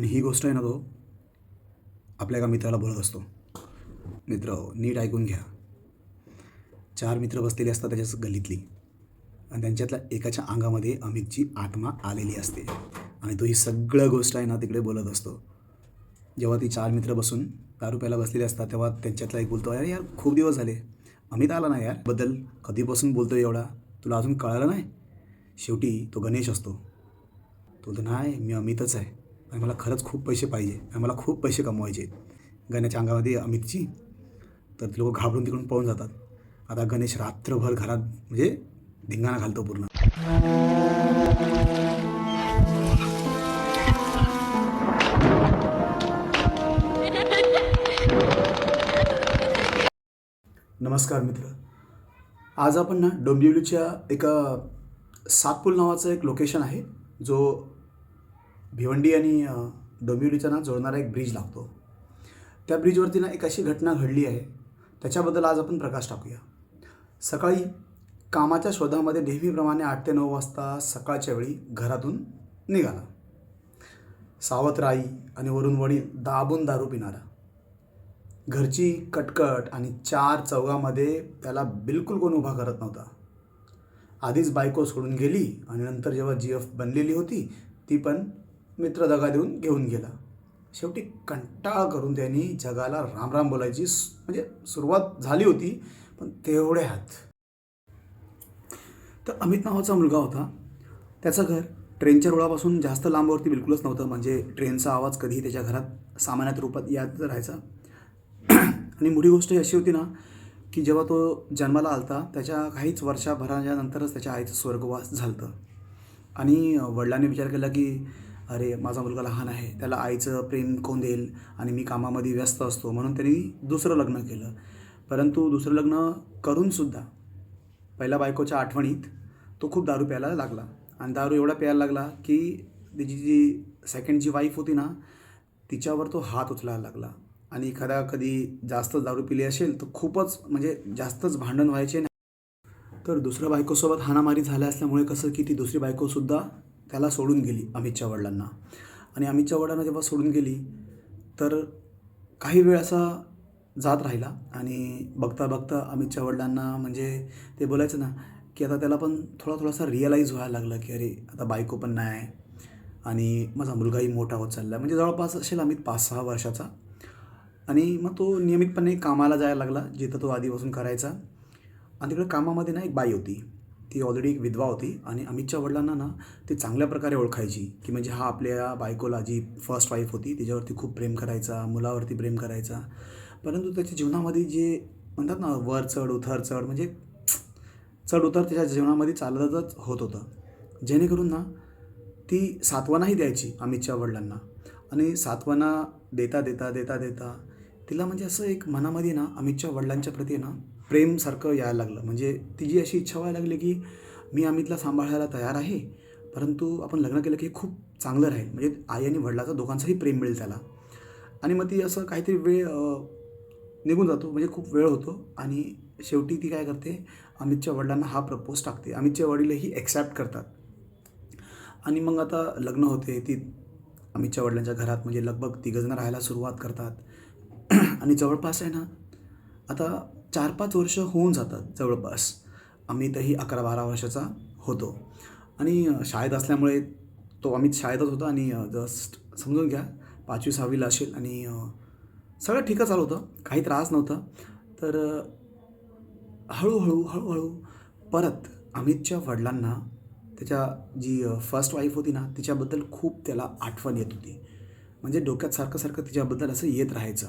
आणि ही गोष्ट आहे ना तो आपल्या एका मित्राला बोलत असतो. मित्र नीट ऐकून घ्या. चार मित्र बसलेले असतात त्याच्याच गल्लीतली. आणि त्यांच्यातल्या एकाच्या अंगामध्ये अमितची आत्मा आलेली असते. आणि तो ही सगळं गोष्ट आहे ना तिकडे बोलत असतो. जेव्हा ती चार मित्र बसून दारू प्यायला बसलेले असतात तेव्हा त्यांच्यातला एक बोलतो अरे यार खूप दिवस झाले. अमित आला ना यार. बद्दल कधीपासून बोलतो एवढा? तुला अजून कळालं नाही? शेवटी तो गणेश असतो. तो तर नाही मी अमितच आहे. आणि मला खरंच खूप पैसे पाहिजे आणि मला खूप पैसे कमवायचे आहेत. गण्याच्या अंगामध्ये अमितची तर ते लोक घाबरून तिकडून पळून जातात. आता गणेश रात्रभर घरात म्हणजे धिंगाणा घालतो पूर्ण. नमस्कार मित्र. आज आपण ना डोंबिवलीच्या एका सातपूल नावाचं एक लोकेशन आहे जो भिवंडी आणि डोंबिवलीचा ना जोडणारा एक ब्रिज लागतो. त्या ब्रिजवरती ना एक अशी घटना घडली आहे. त्याच्याबद्दल आज आपण प्रकाश टाकूया. सकाळी कामाच्या शोधामध्ये नेहमीप्रमाणे आठ ते नऊ वाजता सकाळच्या वेळी घरातून निघाला. सावत्र आई आणि वरून वडील दाबून दारू पिणारा. घरची कटकट आणि चार चौघामध्ये त्याला बिलकुल कोण उभा करत नव्हता. आधीच बायको सोडून गेली आणि नंतर जेव्हा जी एफ बनलेली होती ती पण मित्र दगा देऊन घेऊन गेला. शेवटी कंटाळा करून त्यांनी जगाला रामराम बोलायची म्हणजे सुरुवात झाली होती पण तेवढ्यात तर अमित नावाचा मुलगा होता. त्याचं घर ट्रेनच्या रुळापासून जास्त लांबवरती बिलकुलच नव्हतं म्हणजे ट्रेनचा आवाज कधीही त्याच्या घरात सामान्यात रूपात यात राहायचा. आणि मोठी गोष्ट अशी होती ना की जेव्हा तो जन्माला आलता त्याच्या काहीच वर्षाभराच्या नंतरच त्याच्या आईचं स्वर्गवास झालं आणि वडिलांनी विचार केला की अरे माझा मुलगा लहान आहे त्याला आईचं प्रेम कोण देईल आणि मी कामामध्ये व्यस्त असतो म्हणून त्यांनी दुसरं लग्न केलं. परंतु दुसरं लग्न करूनसुद्धा पहिल्या बायकोच्या आठवणीत तो खूप दारू प्यायला लागला. आणि दारू एवढा प्यायला लागला की तिची जी सेकंड जी वाईफ होती ना तिच्यावर तो हात उचलायला लागला. आणि एखाद्या कधी जास्त दारू पिली असेल तर खूपच म्हणजे जास्तच भांडण व्हायचे तर दुसऱ्या बायकोसोबत हाणामारी झाल्या असल्यामुळे कसं की ती दुसरी बायकोसुद्धा त्याला सोडून गेली अमितच्या वडिलांना. आणि अमितच्या वडिलांना जेव्हा सोडून गेली तर काही वेळ असा जात राहिला आणि बघता बघता अमितच्या वडिलांना म्हणजे ते बोलायचं ना की आता त्याला पण थोडा थोडासा रिअलाईज व्हायला लागलं की अरे आता बायको पण नाही आणि माझा मुलगाही मोठा होत चालला म्हणजे जवळपास असेल अमित पाच सहा वर्षाचा. आणि मग तो नियमितपणे कामाला जायला लागला जिथं तो आधीपासून करायचा. आणि तिकडे कामामध्ये ना एक बाई होती. ती ऑलरेडी एक विधवा होती आणि अमितच्या वडिलांना ना ती चांगल्या प्रकारे ओळखायची. की म्हणजे हा आपल्या बायकोला जी फर्स्ट वाईफ होती तिच्यावरती खूप प्रेम करायचा मुलावरती प्रेम करायचा. परंतु त्याच्या जीवनामध्ये जे म्हणतात ना वर चढ उथर चढ म्हणजे चढ उतर त्याच्या जीवनामध्ये चालतच होत होतं. जेणेकरून ना ती सातवानाही द्यायची अमितच्या वडिलांना. आणि सातवाना देता देता देता देता तिला म्हणजे असं एक मनामध्ये ना अमितच्या वडिलांच्या प्रती ना प्रेमसारखं यायला लागलं. म्हणजे तिची अशी इच्छा व्हायला लागली की मी अमितला सांभाळायला तयार आहे परंतु आपण लग्न केलं की खूप चांगलं राहील. म्हणजे आई आणि वडिलाचं दोघांचंही प्रेम मिळेल त्याला. आणि मग ती असं काहीतरी वेळ निघून जातो. म्हणजे खूप वेळ होतो. आणि शेवटी ती काय करते अमितच्या वडिलांना हा प्रपोज टाकते. अमितचे वडीलही एक्सेप्ट करतात. आणि मग आता लग्न होते. ती अमितच्या वडिलांच्या घरात म्हणजे लगभग तिघजणं राहायला सुरुवात करतात. आणि जवळपास आहे ना आता चार पाच वर्ष होऊन जातात जवळपास. अमितही अकरा बारा वर्षाचा होतो. आणि शाळेत असल्यामुळे तो अमित शाळेतच होता आणि जस्ट समजून घ्या पाचवी सहावीला असेल आणि सगळं ठीकच चालू होतं. काही त्रास नव्हता. तर हळूहळू हळूहळू परत अमितच्या वडिलांना त्याच्या जी फर्स्ट वाईफ होती ना तिच्याबद्दल खूप त्याला आठवण येत होती. म्हणजे डोक्यात सारखं सारखं तिच्याबद्दल असं येत राहायचं.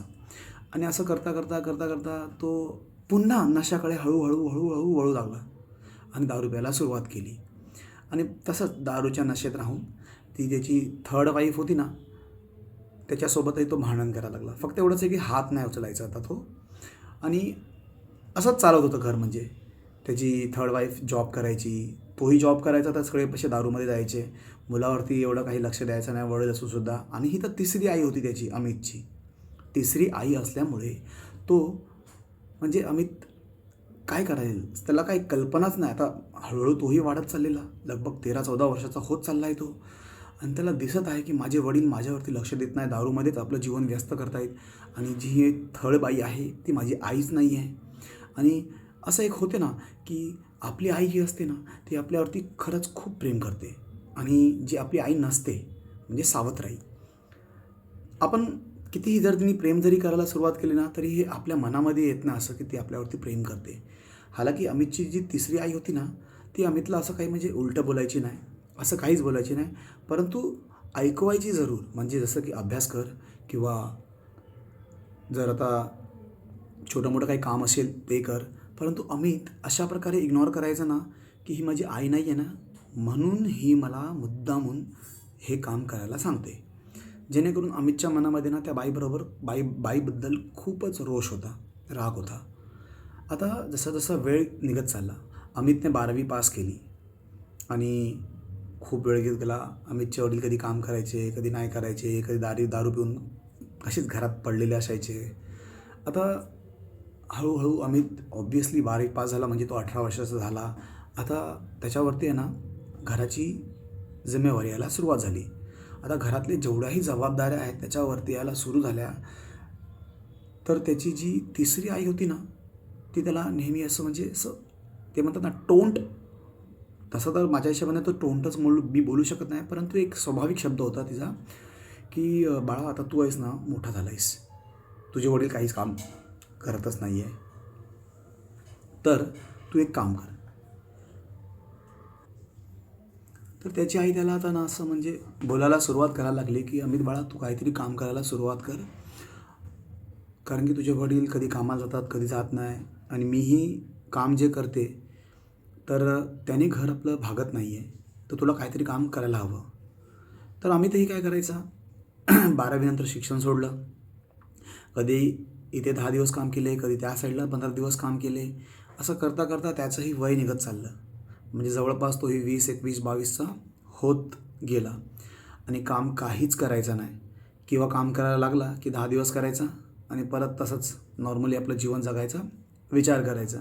आणि असं करता करता करता करता तो पुन्हा नशाकडे हळूहळू हळूहळू वळू लागला आणि दारू प्यायला सुरुवात केली. आणि तसंच दारूच्या नशेत राहून ती त्याची थर्ड वाईफ होती ना त्याच्यासोबतही तो भांडण करायला लागला. फक्त एवढंच आहे की हात नाही उचलायचा आता तो. आणि असंच चालत होतं घर म्हणजे. त्याची थर्ड वाईफ जॉब करायची तोही जॉब करायचा तर सगळे पैसे दारूमध्ये जायचे. मुलावरती एवढं काही लक्ष द्यायचं नाही वडील असून सुद्धा. आणि ही तर तिसरी आई होती त्याची अमितची. तिसरी आई असल्यामुळे तो म्हणजे अमित काय करायला त्याला काही कल्पनाच नाही. आता हळूहळू तोही वाढत चाललेला. लगभग तेरा चौदा वर्षाचा होत चालला आहे तो. आणि त्याला दिसत आहे की माझे वडील माझ्यावरती लक्ष देत नाही. दारूमध्येच आपलं जीवन व्यस्त करतायत. आणि जी हे थळ बाई आहे ती माझी आईच नाही आहे. आणि असं एक होते ना की आपली आई जी असते ना ती आपल्यावरती खरंच खूप प्रेम करते. आणि जी आपली आई नसते म्हणजे सावत्राई आपण कितीही जर तिने प्रेम जरी करायला सुरुवात केली ना तरी हे आपल्या मनामध्ये येत ना असं की ती आपल्यावरती प्रेम करते. हालाकी अमितची जी तिसरी आई होती ना ती अमितला असं काही म्हणजे उलटं बोलायची नाही असं काहीच बोलायची नाही. परंतु ऐकवायची जरूर म्हणजे जसं की अभ्यास कर किंवा जर आता छोटं मोठं काही काम असेल ते कर. परंतु अमित अशा प्रकारे इग्नोर करायचं ना की ही माझी आई नाही आहे ना म्हणून ही मला मुद्दामून हे काम करायला सांगते. जेणेकरून अमितच्या मनामध्ये ना त्या बाईबरोबर बाई बाईबद्दल खूपच रोष होता राग होता. आता जसा जसा वेळ निघत चालला अमितने बारावी पास केली आणि खूप वेळ घेत गेला. अमितचे वडील कधी काम करायचे कधी नाही करायचे कधी दारी दारू पिऊन असेच घरात पडलेले असायचे. आता हळूहळू अमित ऑब्वियसली बारावी पास झाला म्हणजे तो अठरा वर्षाचा झाला. आता त्याच्यावरती आहे ना घराची जिम्मेवारी यायला सुरुवात झाली. आता घरातले जेवढ्याही जबाबदाऱ्या आहेत त्याच्यावरती यायला सुरू झाल्या तर त्याची जी तिसरी आई होती ना ती त्याला नेहमी असं म्हणजे असं ते म्हणतात ना टोंट. तसं तर माझ्या हिशोबाने तो टोंटच बोलू मी बोलू शकत नाही परंतु एक स्वाभाविक शब्द होता तिचा की बाळा आता तू आहेस ना मोठा झाला आहेस तुझे वडील काहीच काम करतच नाही आहे तर तू एक काम कर तर त्याची आई त्याला आता ना असं म्हणजे बोलायला सुरुवात करायला लागली की अमित बाळा तू काहीतरी काम करायला सुरुवात कर. कारण की तुझे वडील कधी कामाला जातात कधी जात नाही. आणि मीही काम जे करते तर त्याने घर आपलं भागत नाही आहे तर तुला काहीतरी काम करायला हवं. तर अमितही काय करायचा? बारावीनंतर शिक्षण सोडलं. कधी इथे दहा दिवस काम केले कधी त्या साईडला पंधरा दिवस काम केले. असं करता करता त्याचंही वय निघत चाललं. म्हणजे जवळपास तोही वीस एकवीस बावीसचा होत गेला. आणि काम काहीच करायचं नाही. किंवा काम करायला लागला की दहा दिवस करायचा आणि परत तसंच नॉर्मली आपलं जीवन जगायचा विचार करायचा.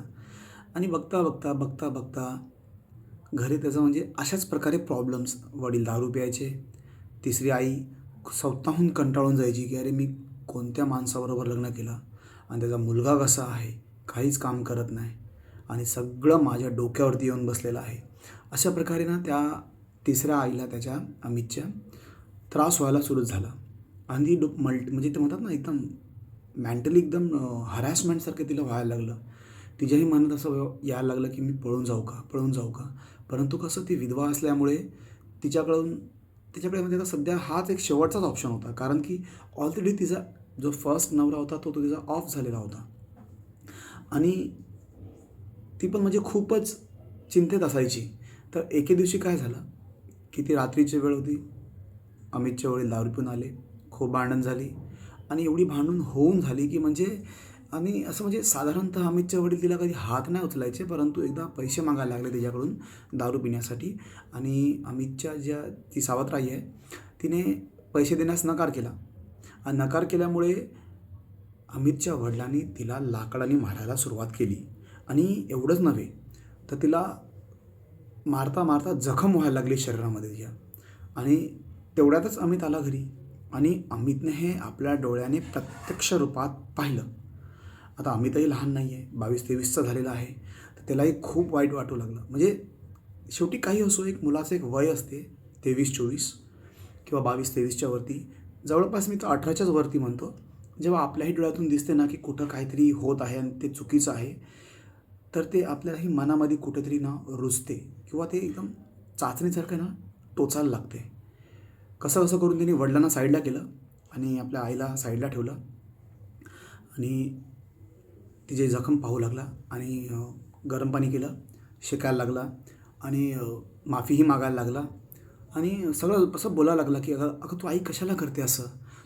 आणि बघता बघता बघता बघता घरी त्याचा म्हणजे अशाच प्रकारे प्रॉब्लेम्स वडील दारू प्यायचे तिसरी आई स्वतःहून कंटाळून जायची की अरे मी कोणत्या माणसाबरोबर लग्न केलं? आणि त्याचा मुलगा कसा आहे? काहीच काम करत नाही. आणि सगळं माझ्या डोक्यावरती येऊन बसलेलं आहे. अशा प्रकारे ना त्या तिसऱ्या आईला त्याच्या अमितच्या त्रास व्हायला सुरू झाला. आणि ती डो मल्ट म्हणजे ते म्हणतात ना एकदम मेंटली एकदम हरॅसमेंटसारखं तिला व्हायला लागलं. तिच्याही मनात असं यायला लागलं की मी पळून जाऊ का? पळून जाऊ का? परंतु कसं ती विधवा असल्यामुळे तिच्याकडून तिच्याकडे म्हणजे आता सध्या हाच एक शेवटचाच ऑप्शन होता. कारण की ऑलरेडी तिचा जो फर्स्ट नवरा होता तो तो तिचा ऑफ झालेला होता. आणि ती पण म्हणजे खूपच चिंतेत असायची. तर एके दिवशी काय झालं? की ती रात्रीची वेळ होती? अमितच्या वडील दारू पिऊन आले. खूप भांडण झाली. आणि एवढी भांडून होऊन झाली की म्हणजे आणि असं म्हणजे साधारणतः अमितच्या वडील तिला कधी हात नाही उचलायचे परंतु एकदा पैसे मागायला लागले तिच्याकडून दारू पिण्यासाठी. आणि अमितच्या ज्या ती सावत्राई आहे तिने पैसे देण्यास नकार केला. आणि नकार केल्यामुळे अमितच्या वडिलांनी तिला लाकडाने मारायला सुरुवात केली. आणि एवढंच नव्हे तर तिला मारता मारता जखम व्हायला लागली शरीरामध्ये तिच्या. आणि तेवढ्यातच अमित आला घरी आणि अमितने हे आपल्या डोळ्याने प्रत्यक्ष रूपात पाहिलं. आता अमितही लहान नाही आहे बावीस तेवीसचा झालेला आहे तर त्यालाही खूप वाईट वाटू लागलं. म्हणजे शेवटी काही असो एक मुलाचं एक वय असते तेवीस चोवीस किंवा बावीस तेवीसच्या वरती. जवळपास मी तर अठराच्याच वरती म्हणतो. जेव्हा आपल्याही डोळ्यातून दिसते ना की कुठं काहीतरी होत आहे आणि ते चुकीचं आहे तर ते आपल्यालाही मनामध्ये कुठेतरी ना रुजते किंवा ते एकदम चाचणीसारखं ना टोचायला लागते. कसं कसं करून त्यांनी वडिलांना साईडला केलं आणि आपल्या आईला साईडला ठेवलं आणि तिचे जखम पाहू लागला आणि गरम पाणी केलं शेकायला लागला आणि माफीही मागायला लागला आणि सगळं असं बोलायला लागला की अगं अगं तू आई कशाला करते असं?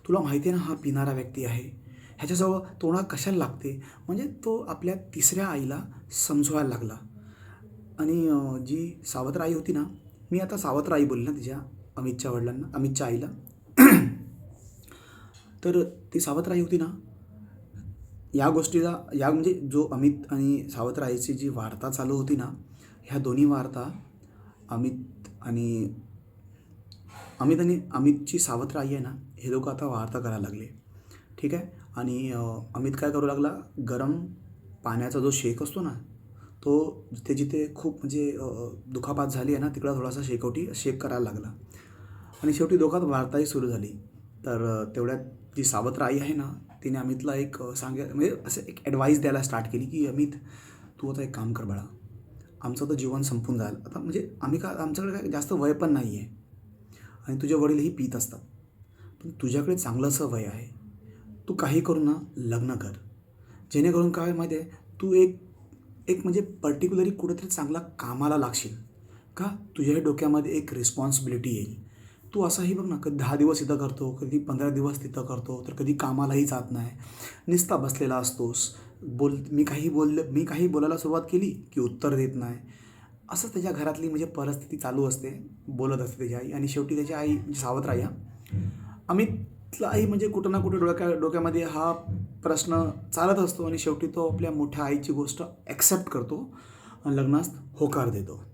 तुला माहिती आहे ना हा पिणारा व्यक्ती आहे. ह्याच्याजवळ तोंडा कशाला लागते? म्हणजे तो आपल्या तिसऱ्या आईला समजवायला लागला. आणि जी सावत्र आई होती ना मी आता सावत्र आई बोलली ना तिच्या अमितच्या वडिलांना अमितच्या आईला. तर ती सावत्र आई होती ना या गोष्टीला या म्हणजे जो अमित आणि सावत्र आईची जी वार्ता चालू होती ना ह्या दोन्ही वार्ता अमित आणि अमित आणि अमितची सावत्र आई आहे ना हे लोक आता वार्ता करायला लागले. ठीक आहे? आणि अमित काय करू लागला? गरम पाण्याचा जो शेक असतो ना तो जिथे जिथे खूप म्हणजे दुखापात झाली आहे ना तिकडं थोडासा शेकवटी शेक करायला लागला. आणि शेवटी दोघात वार्ताही सुरू झाली. तर तेवढ्यात जी सावत्र आई आहे ना तिने अमितला एक अं, म्हणजे असं एक ॲडवाईस द्यायला स्टार्ट केली की अमित तू आता एक काम कर बाळा. आमचं तर जीवन संपून जाईल. आता म्हणजे आम्ही का आमच्याकडे काय जास्त वय पण नाही आहे आणि तुझे वडीलही पित असतात. पण तुझ्याकडे चांगलंसं वय आहे. तू काही करू ना लग्न कर. जेणेकरून काय माहिती आहे तू एक एक म्हणजे पर्टिक्युलरली कुठेतरी चांगला कामाला लागशील. का? तुझ्या डोक्यामध्ये एक रिस्पॉन्सिबिलिटी येईल. तू असाही बघ ना कधी दहा दिवस इथं करतो कधी पंधरा दिवस तिथं करतो तर कधी कामालाही जात नाही. निस्ता बसलेला असतोस. बोल मी काही बोललं मी काही बोलायला सुरुवात केली की उत्तर देत नाही. असं त्याच्या घरातली म्हणजे परिस्थिती चालू असते. बोलत असते त्याची आई आणि शेवटी त्याची आई म्हणजे सावत्र आई कुठलाही आई म्हणजे कुठं ना कुठं डोक्या डोक्यामध्ये हा प्रश्न चालत असतो आणि शेवटी तो आपल्या मोठ्या आईची गोष्ट ॲक्सेप्ट करतो आणि लग्नास होकार देतो.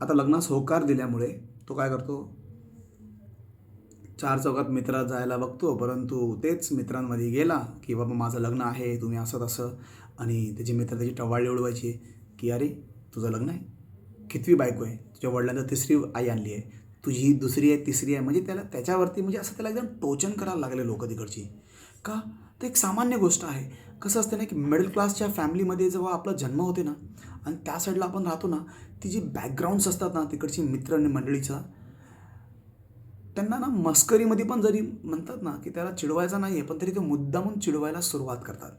आता लग्नास होकार दिल्यामुळे तो काय करतो? चार चौकात मित्रात जायला बघतो परंतु तेच मित्रांमध्ये गेला की बाबा माझं लग्न आहे तुम्ही असं तसं. आणि त्याचे मित्र त्याची टवाळी उडवायची की अरे तुझं लग्न आहे? कितवी बायको आहे? तुझ्या वडिलांना तिसरी आई आणली आहे. तुझी दुसरी आहे तिसरी आहे. म्हणजे त्याला त्याच्यावरती म्हणजे असं त्याला एकदम टोचन करायला लागले लोक तिकडची. का? तर एक सामान्य गोष्ट आहे. कसं असतं ना की मिडल क्लासच्या फॅमिलीमध्ये जेव्हा आपला जन्म होते ना आणि त्या साईडला आपण राहतो ना ती जी बॅकग्राऊंड्स असतात ना तिकडची मित्र आणि मंडळीचा त्यांना ना मस्करीमध्ये पण जरी म्हणतात ना की त्याला चिडवायचा नाही आहे पण तरी ते मुद्दामून चिडवायला सुरुवात करतात.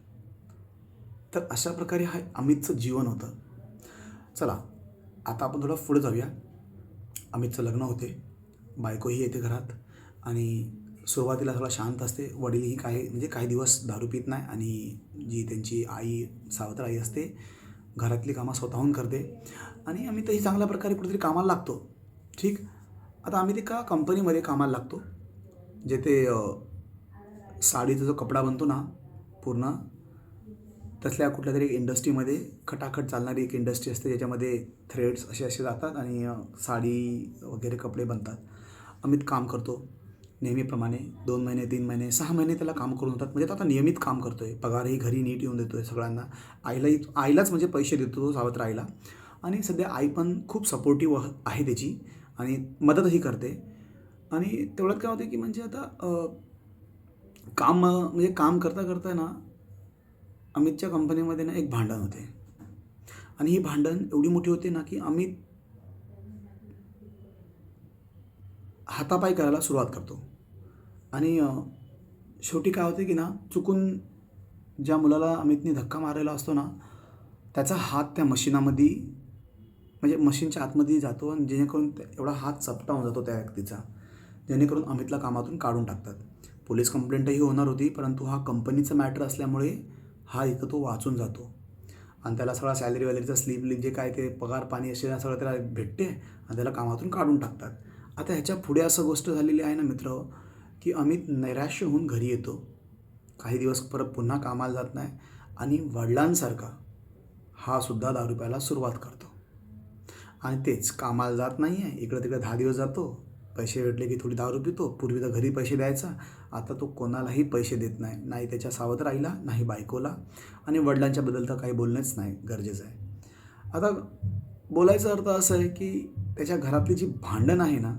तर अशा प्रकारे हा अमितचं जीवन होतं. चला आता आपण थोडं पुढे जाऊया. अमितचं लग्न होते. बायकोही येते घरात आणि सुरुवातीला थोडा शांत असते. वडीलही काही म्हणजे काही दिवस दारू पित नाही आणि जी त्यांची आई सावत्र आई असते घरातली कामं स्वतःहून करते. आणि अमितही चांगल्या प्रकारे कुठेतरी कामाला लागतो. ठीक? आता आम्ही ते का कंपनीमध्ये कामाला लागतो. जेथे साडीचा जो कपडा बनतो ना पूर्ण तसल्या कुठल्या तरी इंडस्ट्रीमध्ये खटाखट चालणारी एक इंडस्ट्री असते ज्याच्यामध्ये थ्रेड्स असे असे जातात आणि साडी वगैरे कपडे बनतात. अमित काम करतो नेहमीप्रमाणे. दोन महिने तीन महिने सहा महिने त्याला काम करून होतात म्हणजे तो आता नियमित काम करतो आहे पगारही घरी नीट येऊन देतो आहे सगळ्यांना. आईलाही आईलाच म्हणजे पैसे देतो तो सावत्र आईला आणि सध्या आई पण खूप सपोर्टिव्ह आहे त्याची आणि मदतही करते. आणि तेवढ्यात काय होते की म्हणजे आता काम म्हणजे काम करता करता ना अमितच्या कंपनीमध्ये ना एक भांडण होते. आणि ही भांडण एवढी मोठी होते ना की अमित हातापाय करायला सुरुवात करतो. आणि शेवटी काय होते की ना चुकून ज्या मुलाला अमितने धक्का मारलेला असतो ना त्याचा हात त्या मशिनामध्ये म्हणजे मशीनच्या आतमध्ये जातो आणि जेणेकरून एवढा हात चपटा होऊन जातो त्या व्यक्तीचा. जेणेकरून अमितला कामातून काढून टाकतात. पोलीस कंप्लेंटही होणार होती परंतु हा कंपनीचा मॅटर असल्यामुळे हा इथं तो वाचून जातो. आणि त्याला सगळा सॅलरी वॅलरीचा स्लीप लिप जे काय ते पगार पाणी असे सगळं त्याला भेटते आणि त्याला कामातून काढून टाकतात. आता ह्याच्या पुढे असं गोष्ट झालेली आहे ना मित्र की अमित नैराश्य होऊन घरी येतो. काही दिवस परत पुन्हा कामाला जात नाही आणि वडिलांसारखा हा सुद्धा दारू प्यायला सुरुवात करतो. आणि तेच कामाला जात नाही आहे इकडं तिकडे दहा दिवस जातो. पैसे भेटले की थोडी दारू पितो. पूर्वी तर घरी पैसे द्यायचा. आता तो कोणालाही पैसे देत नाही. नाही त्याच्या सावत्र राहिला नाही बायकोला आणि वडिलांच्याबद्दल तर काही बोलणंच नाही. गरजेचं आहे. आता बोलायचा अर्थ असं आहे की त्याच्या घरातली जी भांडण आहे ना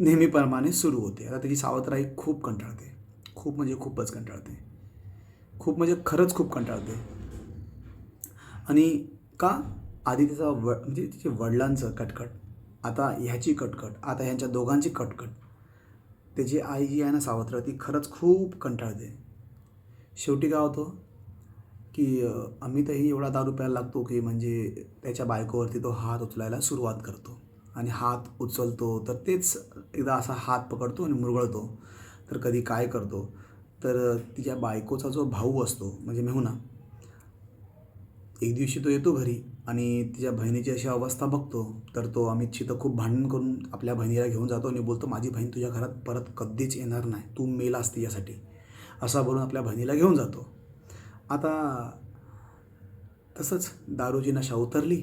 नेहमीप्रमाणे सुरू होते. आता त्याची सावतराई खूप कंटाळते. खूप म्हणजे खूपच कंटाळते. खूप म्हणजे खरंच खूप कंटाळते. आणि का? आधी त्याचा व म्हणजे तिच्या वडिलांचं कटकट आता ह्याची कटकट आता ह्यांच्या दोघांची कटकट. त्याची आई जी आहे ना सावत्र ती खरंच खूप कंटाळते शेवटी काय होतं की अमितही एवढा दारू प्यायला लागतो की म्हणजे त्याच्या बायकोवरती तो हात उचलायला सुरुवात करतो. आणि हात उचलतो तर तेच एकदा असा हात पकडतो आणि मुरगळतो. तर कधी काय करतो? तर तिच्या बायकोचा जो भाऊ असतो म्हणजे मेहुना एक दिवशी तो येतो घरी. आणि तिच्या बहिणीची अशी अवस्था बघतो तर तो अमितशी तर खूप भांडण करून आपल्या बहिणीला घेऊन जातो आणि बोलतो माझी बहीण तुझ्या घरात परत कधीच येणार नाही. तू मेला असते यासाठी असा बोलून आपल्या बहिणीला घेऊन जातो. आता तसंच दारूजी नशा उतरली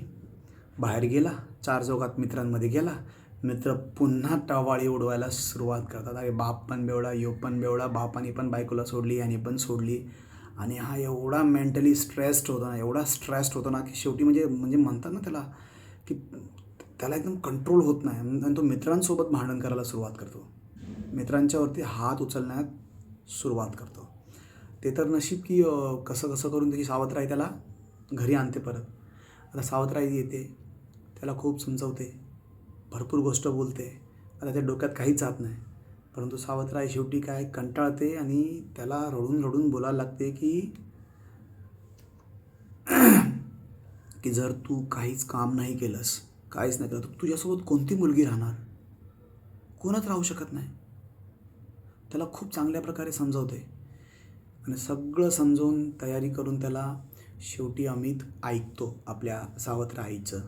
बाहेर गेला चार चौकात मित्रांमध्ये गेला. मित्र पुन्हा टवाळी उडवायला सुरुवात करतात. अरे बाप पण बेवडा यो पण बेवडा बापाने पण बायकोला सोडली याने पण सोडली. आणि हा एवढा मेंटली स्ट्रेस्ड होता ना एवढा स्ट्रेस्ड होता ना की शेवटी म्हणजे म्हणजे म्हणतात ना त्याला की त्याला एकदम कंट्रोल होत नाही. आणि तो मित्रांसोबत भांडण करायला सुरुवात करतो. मित्रांच्यावरती हात उचलण्यात सुरुवात करतो. ते तर नशीब की कसं कसं करून त्याची सावत्राई त्याला घरी आणते परत. आता सावत्राई येते त्याला खूप समजवते भरपूर गोष्ट बोलते आता त्या डोक्यात काहीच जात नाही. परंतु सावत्राई शेवटी काय कंटाळते आणि त्याला रडून रडून बोलायला लागते की की जर तू काहीच काम नाही केलंस काहीच नाही केलं तर तुझ्यासोबत कोणती मुलगी राहणार? कोणच राहू शकत नाही. त्याला खूप चांगल्या प्रकारे समजवते. आणि सगळं समजवून तयारी करून त्याला शेवटी अमित ऐकतो आपल्या सावत्र आईचं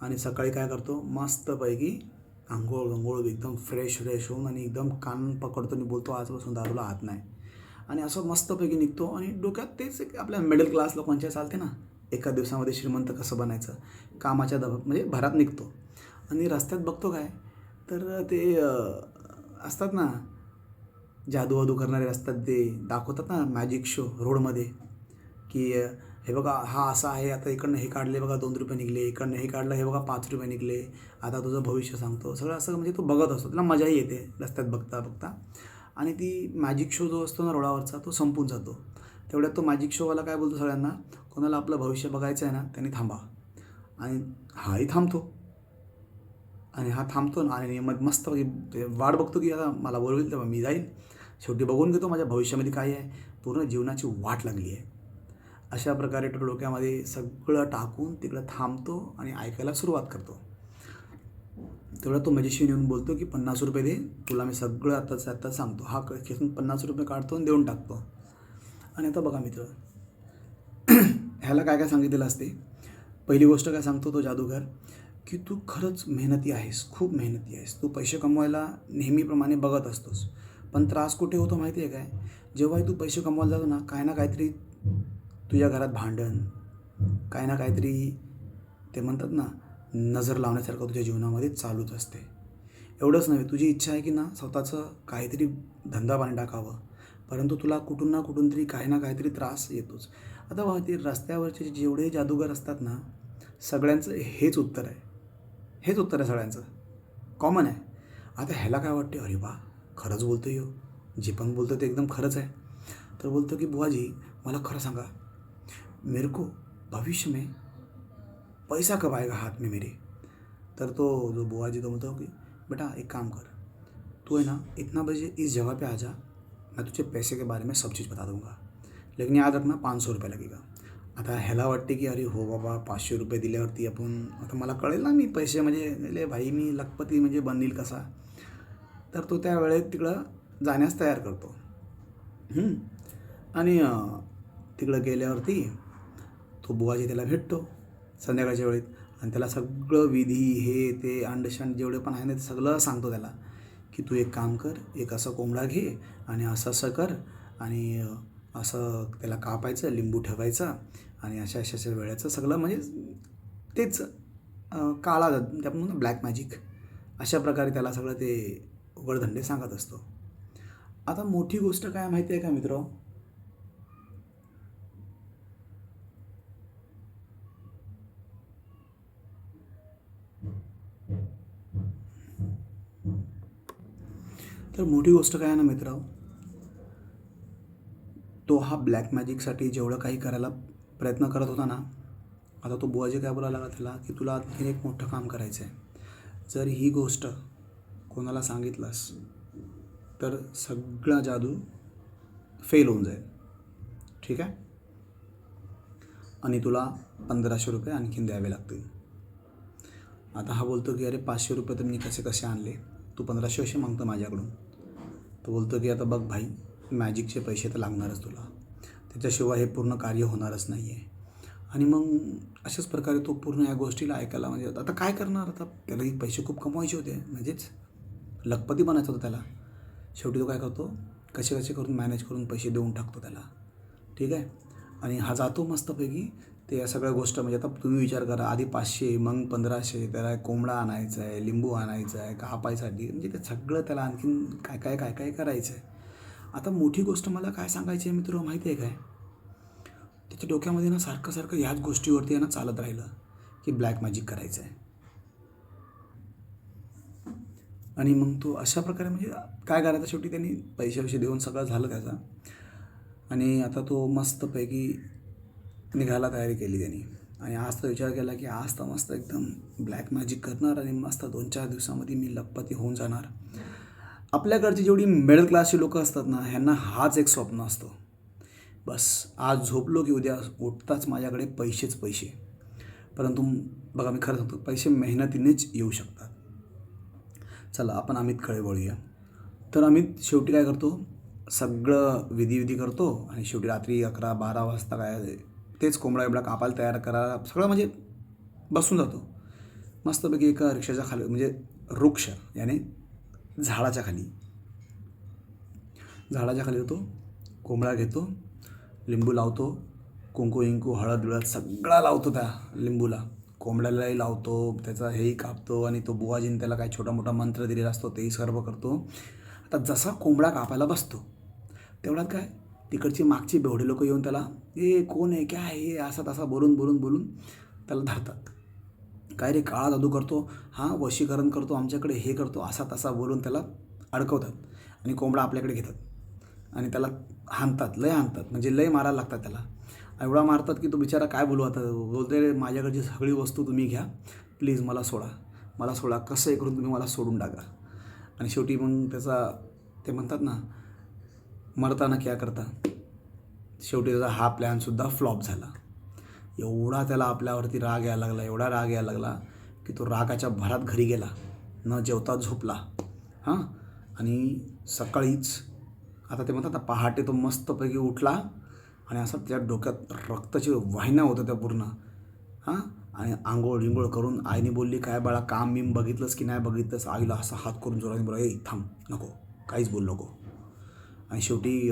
आणि सकाळी काय करतो? मस्तपैकी आंघोळ गंघोळ एकदम फ्रेश फ्रेश होऊन आणि एकदम कान पकडतो आणि बोलतो आजपासून दारूला हात नाही. आणि असं मस्तपैकी निघतो आणि डोक्यात तेच एक आपल्या मिडल क्लास लोकांच्या चालते ना एका दिवसामध्ये श्रीमंत कसं बनायचं? कामाच्या दब म्हणजे भरात निघतो. आणि रस्त्यात बघतो काय? तर ते असतात ना जादू वादू करणारे असतात ते दाखवतात ना मॅजिक शो रोडमध्ये की हे बघा हा असा आहे आता इकडनं हे काढले बघा दोन रुपये निघले इकडनं हे काढलं हे बघा पाच रुपये निघले. आता तुझं भविष्य सांगतो. सगळं असं म्हणजे तो बघत असतो त्याला मजाही येते रस्त्यात बघता बघता. आणि ती मॅजिक शो जो असतो ना रोडावरचा तो संपून जातो. तेवढ्यात तो मॅजिक शोवाला काय बोलतो सगळ्यांना? कोणाला आपलं भविष्य बघायचं आहे ना त्यांनी थांबा. आणि हाही थांबतो. आणि हा थांबतो ना आणि मग मस्त वाट बघतो की आता मला बोलवेल तेव्हा मी जाईल. शेवटी बघून घेतो माझ्या भविष्यामध्ये काय आहे. पूर्ण जीवनाची वाट लागली आहे. अशा प्रकारे तो डोक्यामध्ये सगळं टाकून तिकडं थांबतो आणि ऐकायला सुरुवात करतो. तेवढा तो मजेशीर येऊन बोलतो की पन्नास रुपये दे तुला मी सगळं आत्ताच आत्ता सांगतो. हा क- खेचून पन्नास रुपये काढतो आणि देऊन टाकतो. आणि आता बघा मित्र ह्याला काय काय सांगितलेलं असते? पहिली गोष्ट काय सांगतो तो जादूगार की तू खरंच मेहनती आहेस खूप मेहनती आहेस. तू पैसे कमवायला नेहमीप्रमाणे बघत असतोस. पण त्रास कुठे होतो माहिती आहे काय? जेव्हाही तू पैसे कमवायला जातो ना काय ना काहीतरी तुझ्या घरात भांडण काय ना काहीतरी ते म्हणतात ना नजर लावण्यासारखं तुझ्या जीवनामध्ये चालूच असते. एवढंच नव्हे तुझी इच्छा आहे की ना स्वतःचं काहीतरी धंदा पाणी टाकावं परंतु तुला कुठून ना कुठून तरी काही ना काहीतरी त्रास येतोच. आता बघा ते रस्त्यावरचे जेवढे जादूगार असतात ना सगळ्यांचं हेच उत्तर आहे. हेच उत्तर आहे सगळ्यांचं. कॉमन आहे. आता ह्याला काय वाटते अरे बा खरंच बोलतो यो. जे पण बोलतो ते एकदम खरंच आहे. तर बोलतो की बुवाजी मला खरं सांगा मेरे को भविष्य में पैसा कब आएगा हाथ में मेरे? तर तो जो बुआ जी तो बोलता कि बेटा एक काम कर तू है ना इतना बजे इस जगह पे आ जा मैं तुझे पैसे के बारे में सब चीज़ बता दूंगा। लेकिन याद रखना पाच सौ रुपये लगेगा। आता ह्याला वाटते की अरे हो बाबा पाचशे रुपये दिल्यावरती आपण आता मला कळेल ना मी पैसे म्हणजे ले भाई मी लखपती म्हणजे बनील कसा? तर तो त्या वेळेत तिकडं जाण्यास तयार करतो. आणि तिकडं गेल्यावरती तो बुवाजी त्याला भेटतो संध्याकाळच्या वेळेत. आणि त्याला सगळं विधी हे ते अंडशांड जेवढे पण आहे ना ते सगळं सांगतो त्याला की तू एक काम कर एक असा कोंबडा घे आणि असं असं कर आणि असं त्याला कापायचं लिंबू ठेवायचं आणि अशा अशा अशा वेळेचं सगळं म्हणजे तेच काळा ते आपण म्हणतो ब्लॅक मॅजिक अशा प्रकारे त्याला सगळं ते उघडधंडे सांगत असतो. आता मोठी गोष्ट काय माहिती आहे का मित्र? तर मोठी गोष्ट काय आहे ना मित्र तो हा ब्लॅक मॅजिकसाठी जेवढं काही करायला प्रयत्न करत होता ना आता तो बुवाजी काय बोलायला लागला त्याला की तुला आणखीन एक मोठं काम करायचं आहे. जर ही गोष्ट कोणाला सांगितलंस तर सगळा जादू फेल होऊन जाईल. ठीक आहे? आणि तुला पंधराशे रुपये आणखीन द्यावे लागतील. आता हा बोलतो की अरे पाचशे रुपये तर मी कसे कसे आणले? तू पंधराशे असे मागतो माझ्याकडून. तो बोलतो की आता बघ भाई मॅजिकचे पैसे तर लागणारच तुला. त्याच्याशिवाय हे पूर्ण कार्य होणारच नाही आहे आणि मग अशाच प्रकारे तो पूर्ण या गोष्टीला ऐकायला म्हणजे आता काय करणार? आता त्याला पैसे खूप कमवायचे होते. म्हणजेच लखपती बनायचं होतं त्याला. शेवटी तो काय करतो? कसे कसे करून मॅनेज करून पैसे देऊन टाकतो त्याला. ठीक आहे? आणि हा जातो मस्तपैकी. ते या सगळ्या गोष्ट म्हणजे आता तुम्ही विचार करा आधी पाचशे मग पंधराशे त्याला कोंबडा आणायचा आहे लिंबू आणायचं आहे कापायसाठी म्हणजे ते सगळं त्याला आणखीन काय काय काय काय करायचं आहे आता मोठी गोष्ट मला काय सांगायची आहे मित्र माहिती आहे काय? त्याच्या डोक्यामध्ये ना सारखं सारखं ह्याच गोष्टीवरती आहे ना चालत राहिलं की ब्लॅक मॅजिक करायचं आहे. आणि मग तो अशा प्रकारे म्हणजे काय करायचं शेवटी? त्यांनी पैसे पैसे देऊन सगळं झालं त्याचा. आणि आता तो मस्तपैकी निघायला तयारी केली त्यांनी. आणि आज तर विचार केला की आज तर मस्त एकदम ब्लॅक मॅजिक करणार आणि मस्त दोन चार दिवसामध्ये मी लखपती होऊन जाणार. आपल्याकडची जेवढी मिडल क्लासची लोकं असतात ना ह्यांना हाच एक स्वप्न असतो. बस आज झोपलो की उद्या उठताच माझ्याकडे पैसेच पैसे. परंतु बघा मी खरं सांगतो पैसे मेहनतीनेच येऊ शकतात. चला आपण अमित खळे वळूया. तर अमित शेवटी काय करतो? सगळं विधी विधी करतो आणि शेवटी रात्री अकरा बारा वाजता काय तेच कोंबडा एवढा कापायला तयार करा. सगळं म्हणजे बसून जातो. मस्तपैकी एका रिक्षाच्या खाली म्हणजे वृक्ष याने झाडाच्या खाली. झाडाच्या खाली होतो कोंबडा घेतो लिंबू लावतो कुंकू इंकू हळद बिळद सगळा लावतो त्या लिंबूला. कोंबड्यालाही लावतो त्याचा हेही कापतो आणि तो बुवाजीने त्याला काय छोटा मोठा मंत्र दिलेला असतो तेही सर्व करतो. आता जसा कोंबडा कापायला बसतो तेवढ्यात काय? तिकडची मागची बेवडे लोक येऊन त्याला ए कोण आहे? काय आहे? हे असा तसा बोलून बोलून बोलून त्याला धरतात. काय रे काळा जादू करतो? हां वशीकरण करतो आमच्याकडे हे करतो असा तसा बोलून त्याला अडकवतात आणि कोंबडा आपल्याकडे घेतात आणि त्याला हाणतात लय हाणतात. म्हणजे लय मारायला लागतात त्याला. एवढा मारतात की तो बिचारा काय बोलू आता? बोलते रे माझ्याकडची सगळी वस्तू तुम्ही घ्या. प्लीज मला सोडा. मला सोडा. कसंही करून तुम्ही मला सोडून टाका? आणि शेवटी मग त्याचा ते म्हणतात ना मरताना क्या करता? शेवटी त्याचा हा प्लॅनसुद्धा फ्लॉप झाला. एवढा त्याला आपल्यावरती राग यायला लागला एवढा राग यायला लागला की तो रागाच्या भरात घरी गेला न जेवता झोपला. हां? आणि सकाळीच आता ते म्हणतात आता पहाटे तो मस्तपैकी उठला आणि असं त्या डोक्यात रक्ताची वाहिन्या होत्या त्या पूर्ण. हां? आणि आंघोळ विंघोळ करून आईने बोलली काय बाळा काम बिम बघितलंस की नाही बघितलंस? आईला असा हात करून जोराने बोला ए थांब नको काहीच बोल नको. आणि शेवटी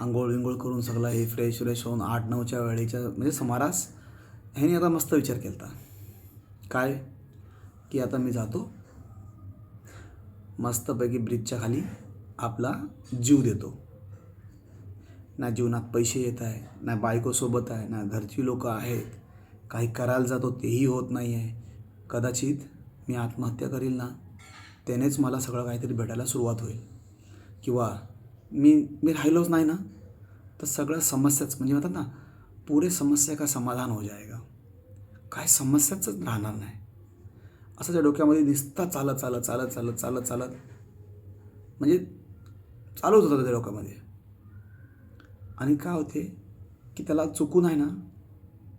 आंघोळ विंघोळ करून सगळं हे फ्रेश फ्रेश होऊन आठ नऊच्या वेळेच्या म्हणजे समारास ह्याने आता मस्त विचार केला काय? की आता मी जातो. मस्तपैकी ब्रिजच्या खाली आपला जीव देतो. ना जीवनात पैसे येत आहे ना बायकोसोबत आहे ना घरची लोकं आहेत. काही करायला जातो तेही होत नाही आहे कदाचित मी आत्महत्या करील ना त्यानेच मला सगळं काहीतरी भेटायला सुरुवात होईल. किंवा मी मी राहिलोच नाही ना तर सगळ्या समस्याच म्हणजे म्हणतात ना पुरे समस्या का समाधान हो जाएगा काय समस्याच राहणार नाही. असं त्या डोक्यामध्ये दिसता चालत चालत चालत चालत चालत चालत म्हणजे चालूच होतं त्या डोक्यामध्ये. आणि काय होते की त्याला चुकून आहे ना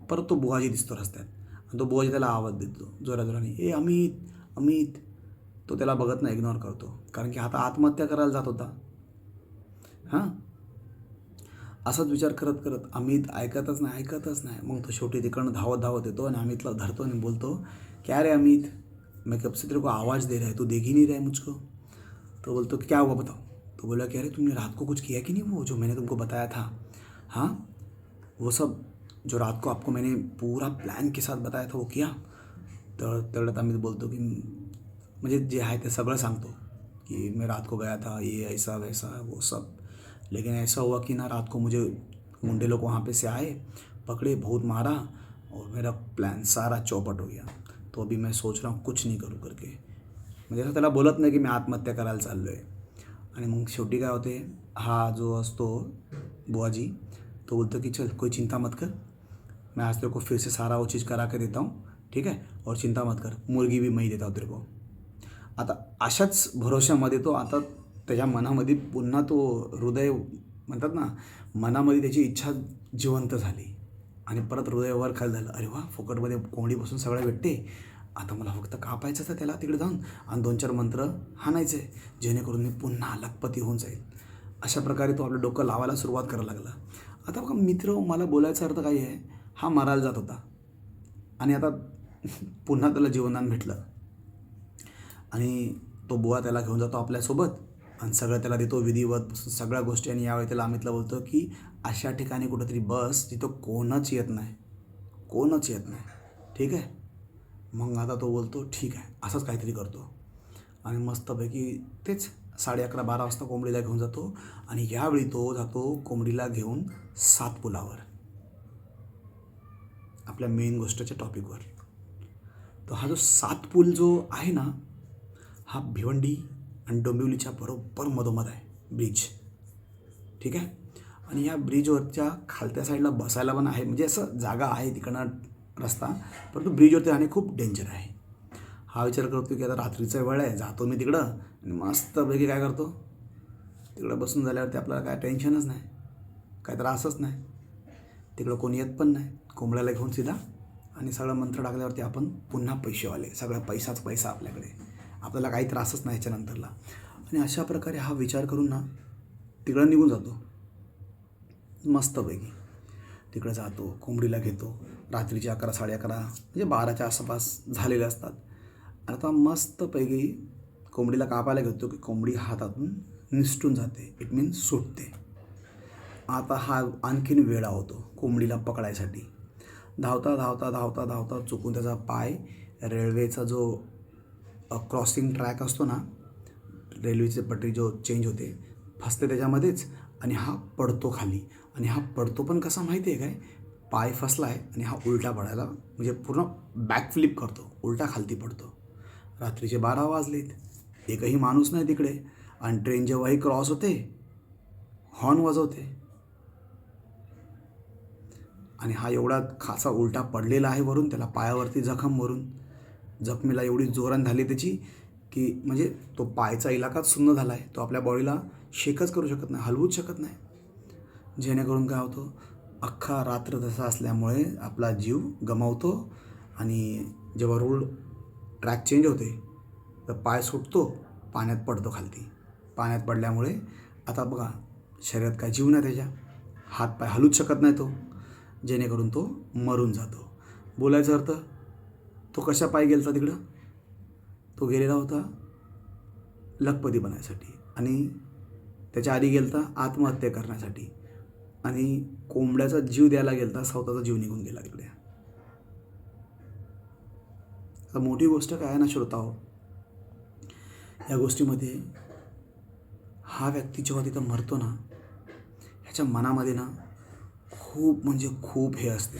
परत तो बुवाजी दिसतो रस्त्यात. आणि तो बुवाजी त्याला आवाज देतो जोरा जोराने ए अमित अमित तो त्याला बघत नाही इग्नोर करतो. कारण की आता आत्महत्या करायला जात होता. हाँ? असाच विचार करत करत अमित ऐकतच नाही ऐकतच नाही. मग तो शेवटी तिकडनं धावत धावत येतो आणि अमितला धरतो आणि बोलतो, क्या रे अमित? मैं कब से तेरे को आवाज़ दे रहा है? तू देख ही नहीं रहा है मुझको. तो बोलतो, क्या हुआ बताओ? तो बोला कि अरे तुमने रात को कुछ किया कि नहीं वो, जो मैंने तुमको बताया था? हाँ? वो सब जो रात को आपको मैंने पूरा प्लान के साथ बताया था, वो किया? तर तेवढ्यात अमित बोलतो की म्हणजे जे आहे ते सगळं सांगतो कि मैं रात को गया था, ये ऐसा वैसा, वो सब। लेकिन ऐसा हुआ कि ना, रात को मुझे मुंडे लोग वहाँ पे से आए, पकड़े, बहुत मारा और मेरा प्लान सारा चौपट हो गया। तो अभी मैं सोच रहा हूँ कुछ नहीं करूँ करके। म्हणजे असं त्याला बोलत नाही की मी आत्महत्या करायला चाललो आहे आणि मग शेवटी काय होते हा। जो असतो बुआजी तो बोलतो की चल, कोई चिंता मत कर। मैं आज तेरे को फिर से सारा वो चीज़ करा के देता हूँ, ठीक है? और चिंता मत कर, मुर्गी भी मैं ही देता हूँ तेरे को। आता अशाच भरोशामध्ये तो आता त्याच्या मनामध्ये पुन्हा तो हृदय म्हणतात ना मनामध्ये त्याची इच्छा जिवंत झाली. आणि परत हृदयावर खाली झालं. अरे वा फुकटमध्ये कोंबडी बसून सगळं भेटते. आता मला फक्त कापायचं तर त्याला तिकडे जाऊन. आणि दोन चार मंत्र हाणायचे जेणेकरून मी पुन्हा लखपती होऊन जाईल. अशा प्रकारे तो आपलं डोकं लावायला सुरुवात करायला लागला. आता बघा मित्र मला बोलायचा अर्थ काय आहे. हा मारायला जात होता. आणि आता पुन्हा त्याला जीवनदान भेटलं. आणि तो बुवा त्याला घेऊन जातो आपल्यासोबत. आणि सगळं त्याला देतो विधिवत सगळ्या गोष्टी. आणि यावेळी त्याला अमितला बोलतो की अशा ठिकाणी कुठंतरी बस तिथं कोणच येत नाही. कोणच येत नाही. ठीक आहे? मग आता तो बोलतो ठीक आहे. असंच काहीतरी करतो. आणि मस्तपैकी तेच साडे अकरा बारा वाजता कोंबडीला घेऊन जातो. आणि यावेळी तो जातो कोंबडीला घेऊन सातपुलावर आपल्या मेन गोष्टीच्या टॉपिकवर तर हा जो सातपूल जो आहे ना हा भिवंडी आणि डोंबिवलीच्या बरोबर मधोमध आहे ब्रिज. ठीक आहे? आणि या ब्रिजवरच्या खालत्या साईडला बसायला पण आहे. म्हणजे असं जागा आहे तिकडनं रस्ता परंतु ब्रिजवरती राहणे खूप डेंजर आहे. हा विचार करतो की आता रात्रीचा वेळ आहे जातो मी तिकडं आणि मस्तपैकी काय करतो? तिकडं बसून झाल्यावरती आपल्याला काय टेन्शनच नाही काय त्रासच नाही. तिकडं कोणी येत पण नाही कोंबड्याला घेऊन सीधा. आणि सगळं मंत्र टाकल्यावरती आपण पुन्हा पैसेवाले सगळा पैसाच पैसा आपल्याकडे. आपल्याला काही त्रासच नाही याच्यानंतरला. आणि अशा प्रकारे हा विचार करून ना तिकडं निघून जातो. मस्तपैकी. तिकडं जातो कोंबडीला घेतो. रात्रीचे अकरा साडे अकरा म्हणजे बाराच्या आसपास झालेले असतात. आणि आता मस्तपैकी कोंबडीला कापायला घेतो की कोंबडी हातातून निसटून जाते. इट मीन्स सुटते. आता हा आणखीन वेळा होतो कोंबडीला पकडायसाठी. धावता धावता धावता धावता चुकून त्याचा पाय रेल्वेचा जो क्रॉसिंग ट्रॅक असतो ना रेल्वेची पटरी जो चेंज होते फसते त्याच्यामध्येच आणि हा पडतो खाली. आणि हा पडतो पण कसा माहिती आहे काय? पाय फसला आहे आणि हा उलटा पडायला म्हणजे पूर्ण बॅकफ्लिप करतो. उलटा खालती पडतो. रात्रीचे बारा वाजलेत. एकही माणूस नाही तिकडे. आणि ट्रेन जेव्हाही क्रॉस होते हॉर्न वाजवते. आणि हा एवढा खासा उलटा पडलेला आहे वरून त्याला पायावरती जखम वरून जखमीला एवढी जोरान झाली त्याची की म्हणजे तो पायचा इलाकाच सुन्न झाला आहे तो आपल्या बॉडीला शेकच करू शकत नाही हलवूच शकत नाही. जेणेकरून काय होतं अख्खा रात्र तसा असल्यामुळे आपला जीव गमावतो आणि जेव्हा रोड ट्रॅक चेंज होते तर पाय सुटतो पाण्यात पडतो खालती. पाण्यात पडल्यामुळे आता बघा शरीरात काय जीव नाही त्याच्या. हात पाय हलूच शकत नाही तो. जेणेकरून तो मरून जातो. बोलायचा अर्थ तो कशा पायी गेलता तिकडं? तो गेलेला होता लखपती बनायसाठी आणि त्याच्या आधी गेलता आत्महत्या करण्यासाठी आणि कोंबड्याचा जीव द्यायला गेलता स्वतःचा जीव निघून गेला तिकडे. आता मोठी गोष्ट काय आहे ना श्रोता हो या गोष्टीमध्ये हा व्यक्ती जेव्हा तिथं मरतो ना ह्याच्या मनामध्ये ना खूप म्हणजे खूप हे असते.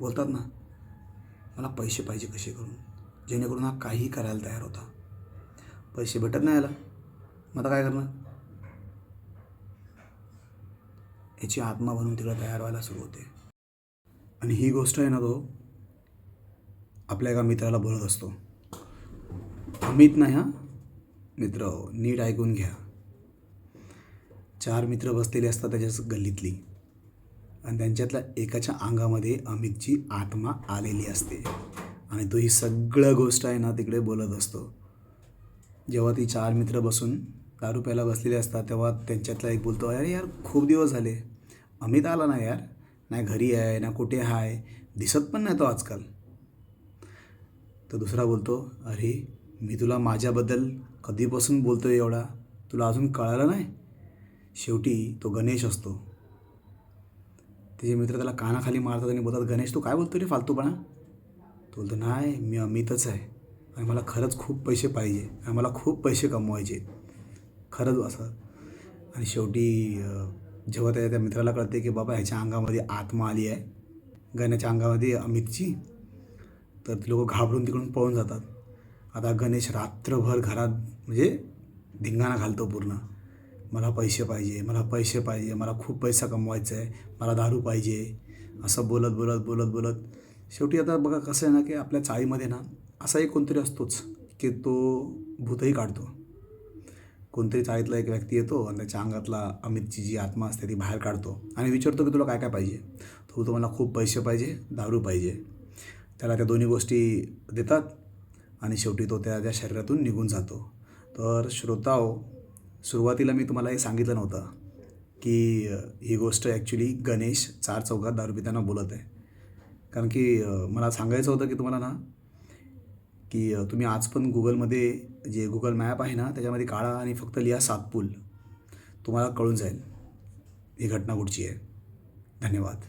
बोलतात ना मला पैसे पाहिजे कसे करून? जेणेकरून हा काहीही करायला तयार होता. पैसे भेटत नाही याला. मग आता काय करणार? याची आत्मा बनून तिकडे तयार व्हायला सुरू होते. आणि ही गोष्ट आहे ना तो आपल्या एका मित्राला बोलत असतो. अमित नाही हा? मित्र हो, नीट ऐकून घ्या. चार मित्र बसलेले असतात त्याच्याच गल्लीतली. आणि त्यांच्यातल्या एकाच्या अंगामध्ये अमितची आत्मा आलेली असते. आणि तो ही सगळं गोष्ट आहे ना तिकडे बोलत असतो. जेव्हा ती चार मित्र बसून दारू प्यायला बसलेले असतात तेव्हा त्यांच्यातला एक बोलतो अरे यार खूप दिवस झाले. अमित आला ना यार नाही घरी आहे ना कुठे आहे दिसत पण नाही तो आजकाल. तर दुसरा बोलतो अरे मी तुला माझ्याबद्दल कधीपासून बोलतो आहे एवढा? तुला अजून कळालं नाही? शेवटी तो गणेश असतो. त्याचे मित्र त्याला कानाखाली मारतात आणि बोलतात गणेश तू काय बोलतो रे फालतूपणा? तो बोलतो नाही मी अमितच आहे आणि मला खरंच खूप पैसे पाहिजे आणि मला खूप पैसे कमवायचे खरंच असं. आणि शेवटी जेव्हा त्या त्या मित्राला कळते की बाबा ह्याच्या अंगामध्ये आत्मा आली आहे गण्याच्या अंगामध्ये अमितची तर ती लोक घाबरून तिकडून पळून जातात. आता गणेश रात्रभर घरात म्हणजे धिंगाणा घालतो पूर्ण. मला पैसे पाहिजे मला पैसे पाहिजे मला खूप पैसा कमवायचा आहे मला दारू पाहिजे असं बोलत बोलत बोलत बोलत. शेवटी आता बघा कसं आहे ना की आपल्या चाळीमध्ये ना असा एक कोणतरी असतोच की तो भूतही काढतो. कोणतरी चाळीतला एक व्यक्ती येतो आणि त्याच्या अंगातला अमितची जी आत्मा असते ती बाहेर काढतो आणि विचारतो की तुला काय काय पाहिजे? तो तो मला खूप पैसे पाहिजे दारू पाहिजे. त्याला त्या दोन्ही गोष्टी देतात आणि शेवटी तो त्याच्या शरीरातून निघून जातो. तर श्रोताओ सुरुवातीला मी तुम्हाला हे सांगितलं नव्हतं की ही गोष्ट ॲक्च्युली गणेश चार चौकात दारू पिताना बोलत आहे. कारण की मला सांगायचं होतं की तुम्हाला ना की तुम्ही आज पण गुगलमध्ये जे गुगल मॅप आहे ना त्याच्यामध्ये काढा आणि फक्त लिहा सातपूल तुम्हाला कळून जाईल. ही घटना कुठची आहे? धन्यवाद.